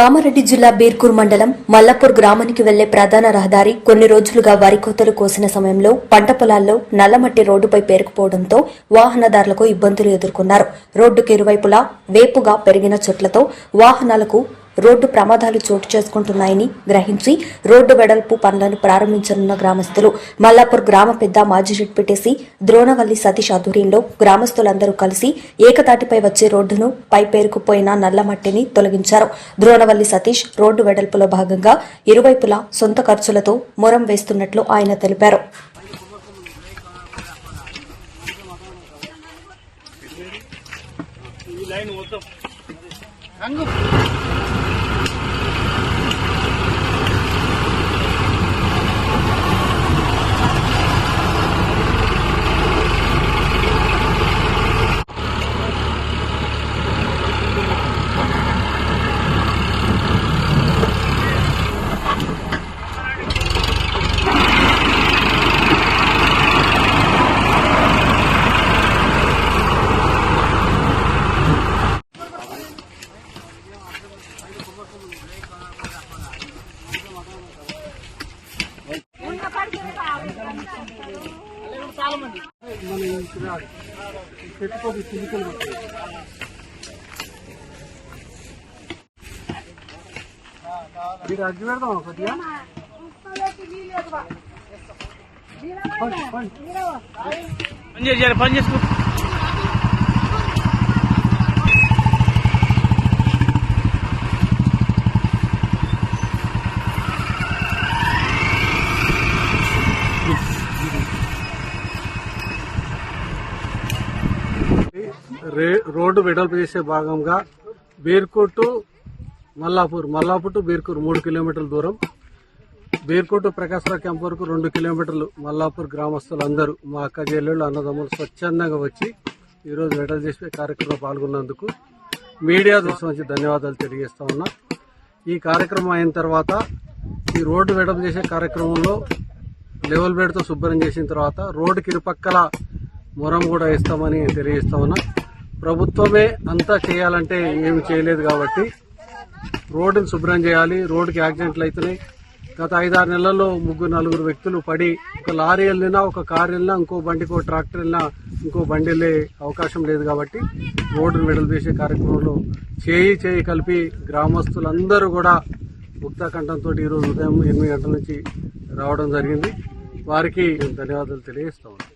కామారెడ్డి జిల్లా బీర్కూర్ మండలం మల్లపూర్ గ్రామానికి వెళ్ళే ప్రధాన రహదారి కొన్ని రోజులుగా వరి కోతలు కోసిన సమయంలో పంట పొలాల్లో నల్లమట్టి రోడ్డుపై పేరుకుపోవడంతో వాహనదారులకు ఇబ్బందులు ఎదుర్కొన్నారు. రోడ్డుకు ఇరువైపులా వేపుగా పెరిగిన చెట్లతో వాహనాలకు రోడ్డు ప్రమాదాలు చోటు చేసుకుంటున్నాయని గ్రహించి రోడ్డు వెడల్పు పనులను ప్రారంభించనున్న గ్రామస్తులు మల్లాపూర్ గ్రామ పెద్ద మాజీ పెట్టేసి ద్రోణవల్లి సతీష్ ఆధ్వర్యంలో గ్రామస్తులందరూ కలిసి ఏకతాటిపై వచ్చే రోడ్డును పై పేరుకుపోయిన నల్ల మట్టిని తొలగించారు. ద్రోణవల్లి సతీష్ రోడ్డు వెడల్పులో భాగంగా ఇరువైపులా సొంత ఖర్చులతో మొరం వేస్తున్నట్లు ఆయన తెలిపారు. మీరు అడ్డు పెడదాం కొద్దిగా. పని చేయాలి పని చేసుకో. రోడ్డు వెడల్పు చేసే భాగంగా బీర్కోటు మల్లాపూర్ మల్లాపూర్ టు బేర్కూర్ మూడు కిలోమీటర్ల దూరం. బీర్కోటు ప్రకాశ్రావు క్యాంప్ వరకు రెండు కిలోమీటర్లు మల్లాపూర్ గ్రామస్తులు అందరూ మా అక్క చెల్లెళ్ళు అన్నదమ్ములు స్వచ్ఛందంగా వచ్చి ఈరోజు వెడల్ చేసే కార్యక్రమంలో పాల్గొన్నందుకు మీడియా దృష్టి నుంచి ధన్యవాదాలు తెలియజేస్తా ఉన్నా. ఈ కార్యక్రమం అయిన తర్వాత ఈ రోడ్డు వెడల్పు చేసే కార్యక్రమంలో లెవెల్ బెడ్తో శుభ్రం చేసిన తర్వాత రోడ్డుకి ఇరుపక్కల మొరం కూడా ఇస్తామని తెలియజేస్తా ఉన్నా. ప్రభుత్వమే అంతా చేయాలంటే ఏమి చేయలేదు కాబట్టి రోడ్డుని శుభ్రం చేయాలి. రోడ్డుకి యాక్సిడెంట్లు అవుతున్నాయి గత ఐదారు నెలల్లో ముగ్గురు నలుగురు వ్యక్తులు పడి ఒక లారీ వెళ్ళినా ఒక కారు వెళ్ళినా ఇంకో బండికి ఒక ట్రాక్టర్ వెళ్ళినా ఇంకో బండి వెళ్ళే అవకాశం లేదు కాబట్టి రోడ్డును విడుదల చేసే కార్యక్రమంలో చేయి చేయి కలిపి గ్రామస్తులందరూ కూడా ముక్తాకంఠంతో ఈరోజు ఉదయం ఎనిమిది గంటల నుంచి రావడం జరిగింది. వారికి ధన్యవాదాలు తెలియజేస్తా ఉన్నాను